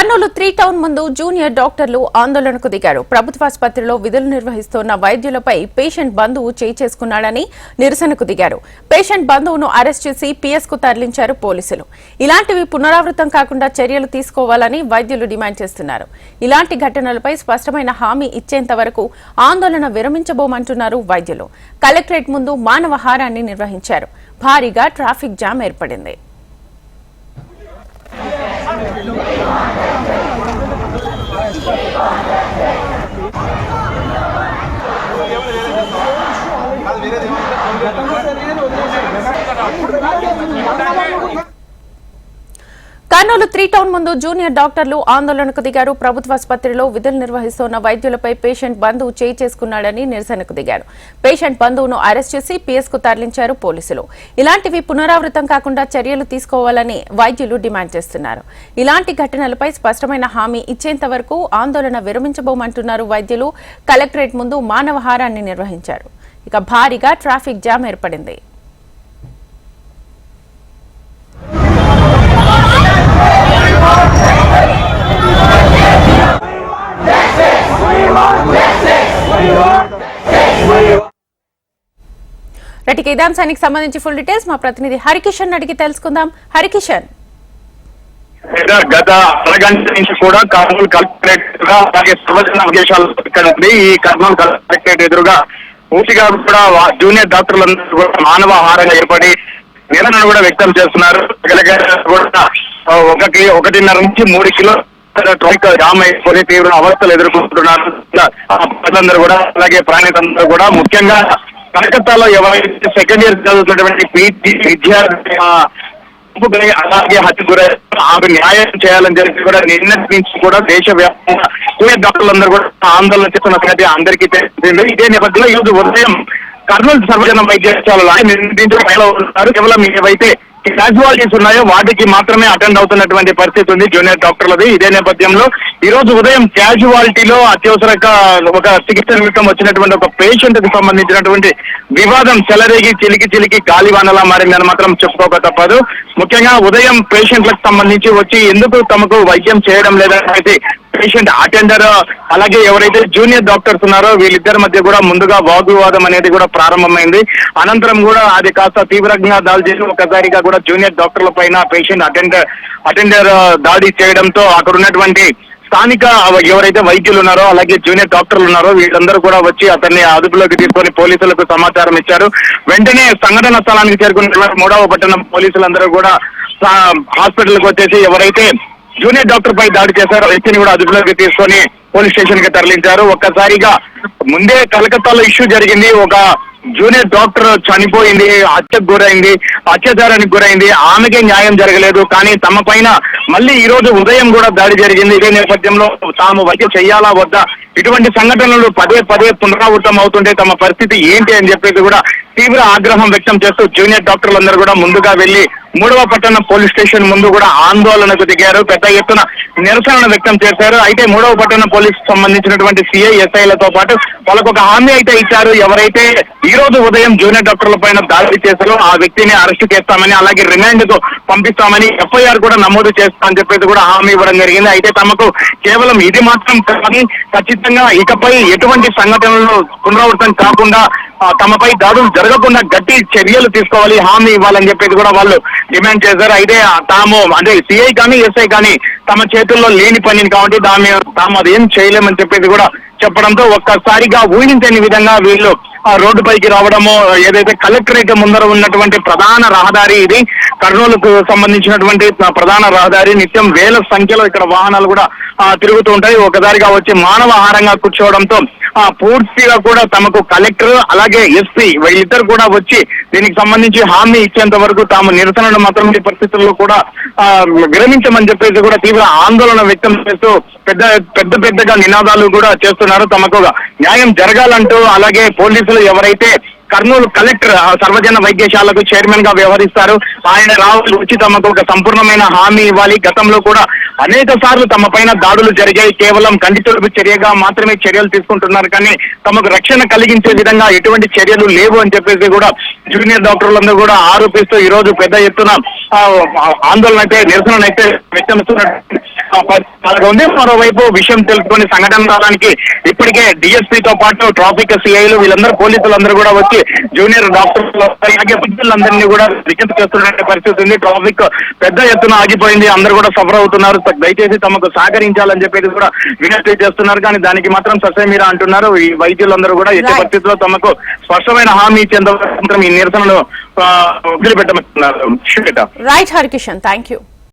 Kurnool three town ముందు junior డాక్టర్లు ఆందోళనకు దిగారు. ప్రభుత్వాసుపత్రిలో విధులు నిర్వహిస్తున్న వైద్యులపై పేషెంట్ బంధువు చేయి చేసుకున్నాడని నిరసనకు దిగారు. పేషెంట్ బంధువును అరెస్ట్ చేసి పిఎస్కు తరలించారు పోలీసులు. ఇలాంటివి పునరావృతం కాకుండా చర్యలు తీసుకోవాలని వైద్యులు డిమాండ్ చేస్తున్నారు. ఇలాంటి ఘటనలపై స్పష్టమైన హామీ ఇచ్చేంత వరకు ఆందోళన విరమించబోమంటున్నారు వైద్యులు. కలెక్టరేట్ ముందు మానవహారాన్ని నిర్వహించారు. భారీగా ట్రాఫిక్ జామ్ ఏర్పడింది. కర్నూలు త్రీ టౌన్ ముందు జూనియర్ డాక్టర్లు ఆందోళనకు దిగారు. ప్రభుత్వాసుపత్రిలో విధులు నిర్వహిస్తున్న వైద్యులపై పేషెంట్ బంధువు చేయి చేసుకున్నాడని నిరసనకు దిగారు. పేషెంట్ బంధువును అరెస్ట్ చేసి పిఎస్కు తరలించారు పోలీసులు. ఇలాంటివి పునరావృతం కాకుండా చర్యలు తీసుకోవాలని వైద్యులు డిమాండ్ చేస్తున్నారు. ఇలాంటి ఘటనలపై స్పష్టమైన హామీ ఇచ్చేంత వరకు ఆందోళన విరమించబోమంటున్నారు వైద్యులు. కలెక్టరేట్ ముందు మానవహారాన్ని నిర్వహించారు. ఇక భారీగా ట్రాఫిక్ జామ్ ఏర్పడింది. రైట్ ఇక సంబంధించి ఫుల్ డీటెయిల్స్ మా ప్రతినిధి హరికిషన్ అడిగి తెలుసుకుందాం. హరికిషన్. గత అరగంట నుంచి కూడా కర్నూలు కలెక్టరేట్ ఎదురుగా అలాగే సర్వజన అవకాశాలు ఇక్కడ ఉంది ఈ కర్నూలు కలెక్టరేట్ ఎదురుగా పూర్తిగా కూడా జూనియర్ డాక్టర్లందరూ కూడా మానవ ఆహారంగా ఏర్పడి నిరసన కూడా వ్యక్తం చేస్తున్నారు. కూడా ఒకటి ఒకటిన్నర నుంచి మూడు కిలో ట్రాఫిక్ జామ్ అయిపోయి తీవ్ర అవస్థలు ఎదుర్కొంటున్నారు. ప్రజలందరూ కూడా అలాగే ప్రాణితందరూ కూడా ముఖ్యంగా కలకత్తాలో ఎవరైతే సెకండ్ ఇయర్ చదువుతున్నటువంటి పీజీ విద్యార్థి అలాగే హత్య గురై ఆమె న్యాయం చేయాలని చెప్పి కూడా నిన్నటి నుంచి కూడా దేశవ్యాప్తంగా సీనియర్ డాక్టర్లందరూ కూడా ఆందోళన చేస్తున్న సంగతి అందరికీ తెలిసింది. ఇదే నేపథ్యంలో ఈరోజు ఉదయం కర్నూలు సర్వజన వైద్యశాలలో నిర్ణయించిన ఉన్నారు కేవలం ఏవైతే క్యాజువాలిటీస్ ఉన్నాయో వాటికి మాత్రమే అటెండ్ అవుతున్నటువంటి పరిస్థితి ఉంది జూనియర్ డాక్టర్లది ఇదే నేపథ్యంలో ఈ రోజు ఉదయం క్యాజువాలిటీలో అత్యవసర ఒక చికిత్స నిమిత్తం వచ్చినటువంటి ఒక పేషెంట్కి సంబంధించినటువంటి వివాదం చెలరేగి చిలికి చిలికి గాలివానలా మారిందని మాత్రం చెప్పుకోక తప్పదు ముఖ్యంగా ఉదయం పేషెంట్లకు సంబంధించి వచ్చి ఎందుకు తమకు వైద్యం చేయడం లేదనేది పేషెంట్ అటెండర్ అలాగే ఎవరైతే జూనియర్ డాక్టర్స్ ఉన్నారో వీళ్ళిద్దరి మధ్య కూడా ముందుగా వాగ్వివాదం అనేది కూడా ప్రారంభమైంది. అనంతరం కూడా అది కాస్త తీవ్రంగా దాడి చేసి ఒకసారిగా కూడా జూనియర్ డాక్టర్ల పైన పేషెంట్ అటెండర్ అటెండర్ దాడి చేయడంతో అక్కడ ఉన్నటువంటి స్థానిక ఎవరైతే వైద్యులు ఉన్నారో అలాగే జూనియర్ డాక్టర్లు ఉన్నారో వీళ్ళందరూ కూడా వచ్చి అతన్ని అదుపులోకి తీసుకొని పోలీసులకు సమాచారం ఇచ్చారు. వెంటనే సంఘటన స్థలానికి చేరుకున్న మూడవ పట్టణం పోలీసులందరూ కూడా హాస్పిటల్కి వచ్చేసి ఎవరైతే జూనియర్ డాక్టర్ పై దాడి చేశారు. వ్యక్తిని కూడా అదుపులోకి తీసుకొని పోలీస్ స్టేషన్కి తరలించారు. ఒక్కసారిగా ముందే కలకత్తాలో ఇష్యూ జరిగింది. ఒక జూనియర్ డాక్టర్ చనిపోయింది హత్యకు గురైంది అత్యాచారానికి గురైంది. ఆమెకే న్యాయం జరగలేదు. కానీ తమ పైన మళ్ళీ ఈ రోజు ఉదయం కూడా దాడి జరిగింది. ఇదే నేపథ్యంలో తాము వైద్య చేయాలా వద్దా? ఇటువంటి సంఘటనలు పదే పదే పునరావృతం అవుతుంటే తమ పరిస్థితి ఏంటి అని చెప్పేసి కూడా తీవ్ర ఆగ్రహం వ్యక్తం చేస్తూ జూనియర్ డాక్టర్లందరూ కూడా ముందుగా వెళ్ళి మూడవ పట్టణం పోలీస్ స్టేషన్ ముందు కూడా ఆందోళనకు దిగారు. పెద్ద ఎత్తున నిరసనను వ్యక్తం చేశారు. అయితే మూడవ పట్టణ పోలీస్ సంబంధించినటువంటి సిఐ ఎస్ఐలతో పాటు వాళ్ళకు ఒక హామీ అయితే ఇచ్చారు. ఎవరైతే ఈ రోజు ఉదయం జూనియర్ డాక్టర్ల పైన దాడి చేశారో ఆ వ్యక్తిని అరెస్ట్ చేస్తామని అలాగే రిమాండ్కు పంపిస్తామని ఎఫ్ఐఆర్ కూడా నమోదు చేస్తామని చెప్పేసి కూడా హామీ ఇవ్వడం జరిగింది. అయితే తమకు కేవలం ఇది మాత్రం కానీ ఖచ్చితంగా ఇకపై ఎటువంటి సంఘటనలు పునరావృతం కాకుండా తమపై దాడులు జరగకుండా గట్టి చర్యలు తీసుకోవాలి హామీ ఇవ్వాలని చెప్పేసి కూడా వాళ్ళు డిమాండ్ చేశారు. అయితే తాము అంటే సిఐ కానీ ఎస్ఐ కానీ తమ చేతుల్లో లేని పనిని కాబట్టి దాని తాము అదేం చేయలేమని చెప్పేసి కూడా చెప్పడంతో ఒక్కసారిగా ఊహించని విధంగా వీళ్ళు ఆ రోడ్డు పైకి రావడము ఏదైతే కలెక్టరేట్ ముందర ఉన్నటువంటి ప్రధాన రహదారి ఇది కర్నూలుకు సంబంధించినటువంటి ప్రధాన రహదారి నిత్యం వేల సంఖ్యలో ఇక్కడ వాహనాలు కూడా తిరుగుతూ ఉంటాయి. ఒకసారిగా వచ్చి మానవ ఆహారంగా కూర్చోవడంతో పూర్తిగా కూడా తమకు కలెక్టర్ అలాగే ఎస్పీ వీళ్ళిద్దరు కూడా వచ్చి దీనికి సంబంధించి హామీ ఇచ్చేంత వరకు తాము నిరసనలు మాత్రం ఈ పరిస్థితుల్లో కూడా విరమించమని చెప్పేసి కూడా తీవ్ర ఆందోళన వ్యక్తం చేస్తూ పెద్ద పెద్ద పెద్దగా నినాదాలు కూడా చేస్తున్నారు. తమకు న్యాయం జరగాలంటూ అలాగే పోలీసులు ఎవరైతే కర్నూలు కలెక్టర్ సర్వజన వైద్యశాలకు చైర్మన్గా వ్యవహరిస్తారు ఆయన రావాలి వచ్చి తమకు ఒక సంపూర్ణమైన హామీ ఇవ్వాలి. గతంలో కూడా అనేక సార్లు తమ పైన దాడులు జరిగాయి. కేవలం కంటితుడుపు చర్యగా మాత్రమే చర్యలు తీసుకుంటున్నారు. కానీ తమకు రక్షణ కలిగించే విధంగా ఎటువంటి చర్యలు లేవు అని చెప్పేసి కూడా జూనియర్ డాక్టర్లందరూ కూడా ఆరోపిస్తూ ఈ రోజు పెద్ద ఎత్తున ఆ, ఆందోళన అయితే నిరసన అయితే వ్యక్తమిస్తున్నట్టు అలాగే ఉంది మరోవైపు విషయం తెలుసుకొని సంఘటన స్థలానికి ఇప్పటికే DSP తో పాటు ట్రాఫిక్ సిఐలు వీళ్ళందరూ పోలీసులందరూ కూడా వచ్చి జూనియర్ డాక్టర్లు అలాగే విద్యులందరినీ కూడా విజ్ఞప్తి చేస్తున్న పరిస్థితి ఉంది. ట్రాఫిక్ పెద్ద ఎత్తున ఆగిపోయింది. అందరూ కూడా సఫర్ అవుతున్నారు. దయచేసి తమకు సహకరించాలని చెప్పేసి కూడా విజ్ఞప్తి చేస్తున్నారు. కానీ దానికి మాత్రం ససేమీరా అంటున్నారు. ఈ వైద్యులందరూ కూడా ఎట్టి Right. పరిస్థితుల్లో తమకు స్పష్టమైన హామీ ఇచ్చేంత వరకు మాత్రం ఈ నిరసనలు వదిలిపెట్టమంటున్నారు. Right Harikishan thank you